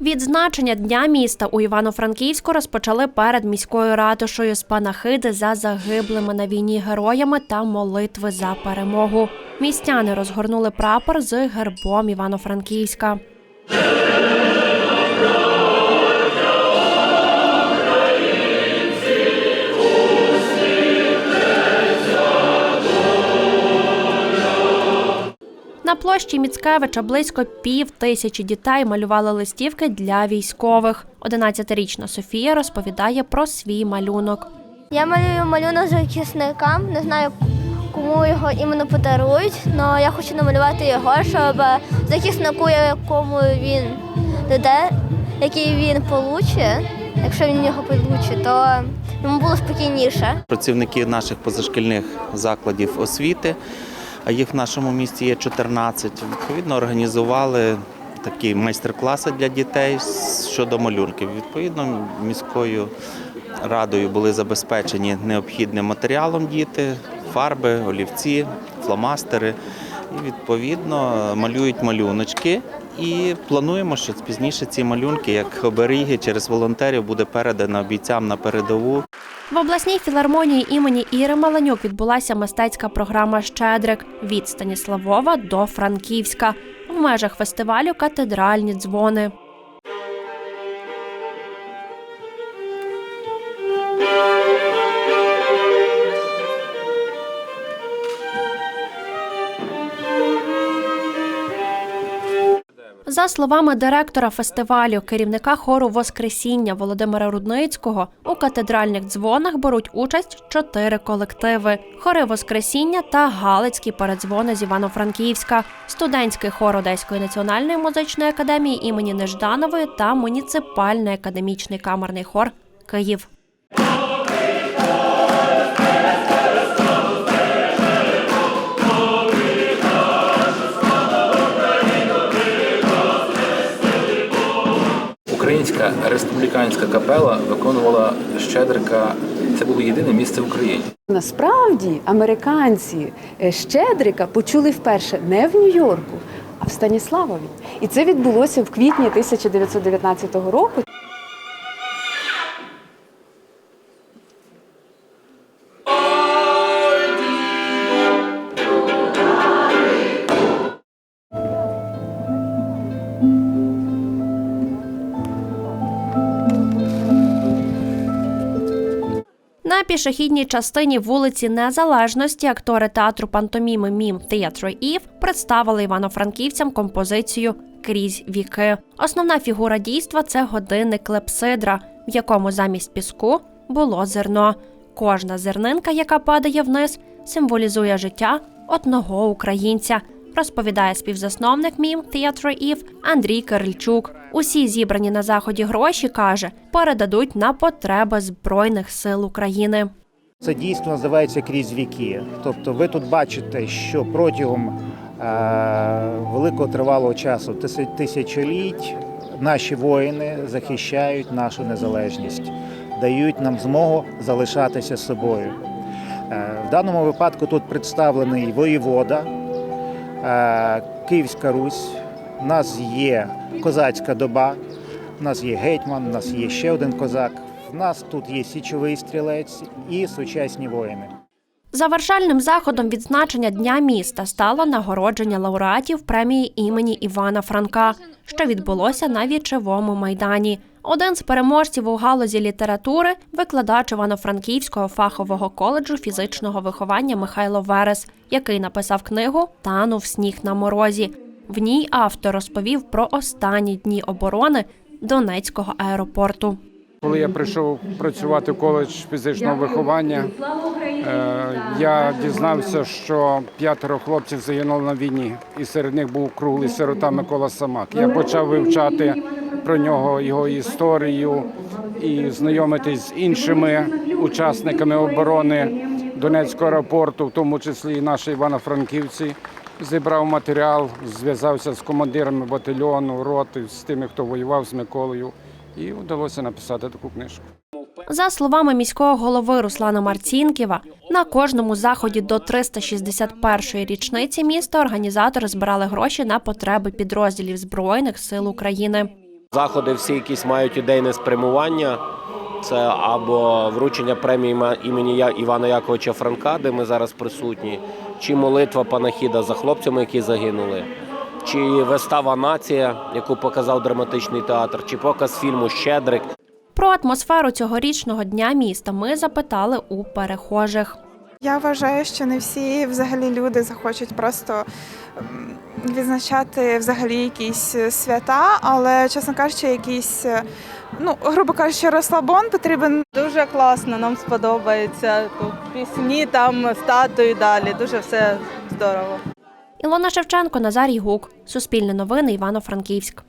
Відзначення дня міста у Івано-Франківську розпочали перед міською ратушею з панахиди за загиблими на війні героями та молитви за перемогу. Містяни розгорнули прапор з гербом Івано-Франківська. На площі Міцкевича близько пів тисячі дітей малювали листівки для військових. 11-річна Софія розповідає про свій малюнок. Я малюю малюнок захисникам, не знаю, кому його іменно подарують, але я хочу намалювати його, щоб захиснику, якому він даде, який він получить, якщо він його получить, то йому було спокійніше. працівники наших позашкільних закладів освіти, а їх в нашому місті є 14, відповідно організували такі майстер-класи для дітей щодо малюнків. Відповідно, міською радою були забезпечені необхідним матеріалом діти, фарби, олівці, фломастери. І відповідно малюють малюночки. І плануємо, що пізніше ці малюнки, як оберіги через волонтерів, буде передано бійцям на передову. В обласній філармонії імені Іри Маланюк відбулася мистецька програма Щедрик від Станіславова до Франківська. В межах фестивалю катедральні дзвони. За словами директора фестивалю, керівника хору Воскресіння Володимира Рудницького, у катедральних дзвонах беруть участь чотири колективи: хори Воскресіння та Галицькі передзвони з Івано-Франківська, студентський хор Одеської національної музичної академії імені Нежданової та муніципальний академічний камерний хор Київ. Українська республіканська капела виконувала Щедрика. Це було єдине місце в Україні. Насправді американці е, Щедрика почули вперше не в Нью-Йорку, а в Станіславові. І це відбулося в квітні 1919 року. Пішохідній частині вулиці Незалежності актори театру пантоміми Мім Theatre Ів представили івано-франківцям композицію Крізь віки. Основна фігура дійства це годинник клепсидра, в якому замість піску було зерно. Кожна зернинка, яка падає вниз, символізує життя одного українця. Розповідає співзасновник мім Theatre Ів Андрій Кирильчук. Усі зібрані на заході гроші каже, передадуть на потреби збройних сил України. Це дійсно називається крізь віки. Тобто, ви тут бачите, що протягом е, великого тривалого часу, тисячоліть, наші воїни захищають нашу незалежність, дають нам змогу залишатися собою. Е, в даному випадку тут представлений воєвода, Київська Русь. У нас є козацька доба, у нас є гетьман, у нас є ще один козак. У нас тут є січовий стрілець і сучасні воїни. Завершальним заходом відзначення Дня міста стало нагородження лауреатів премії імені Івана Франка, що відбулося на вічовому майдані. Один з переможців у галузі літератури викладач Івано-Франківського фахового коледжу фізичного виховання Михайло Верес, який написав книгу Танув сніг на морозі. В ній автор розповів про останні дні оборони Донецького аеропорту. Коли я прийшов працювати в коледж фізичного виховання, е, я дізнався, що п'ятеро хлопців загинули на війні, і серед них був круглий сирота Микола Самак. Я почав вивчати про нього його історію і знайомитись з іншими учасниками оборони Донецького аеропорту, в тому числі і наші івано-франківці. Зібрав матеріал, зв'язався з командирами батальйону, роти, з тими, хто воював з Миколою, і вдалося написати таку книжку. За словами міського голови Руслана Марцінківа, на кожному заході до 361-ї річниці міста організатори збирали гроші на потреби підрозділів Збройних сил України. Заходи всі якісь мають ідейне спрямування. Це або вручення премії імені Івана Яковича Франка, де ми зараз присутні, чи молитва панахіда за хлопцями, які загинули, чи вистава Нація, яку показав драматичний театр, чи показ фільму Щедрик. Про атмосферу цьогорічного дня міста ми запитали у перехожих. Я вважаю, що не всі взагалі люди захочуть просто відзначати взагалі якісь е, свята, але чесно кажучи, якийсь, е, ну грубо кажучи, розслабон потрібен. Дуже класно, нам сподобається. Тут пісні, там статуї далі. Дуже все здорово. Ілона Шевченко, Назарій Гук, Суспільне новини, Івано-Франківськ.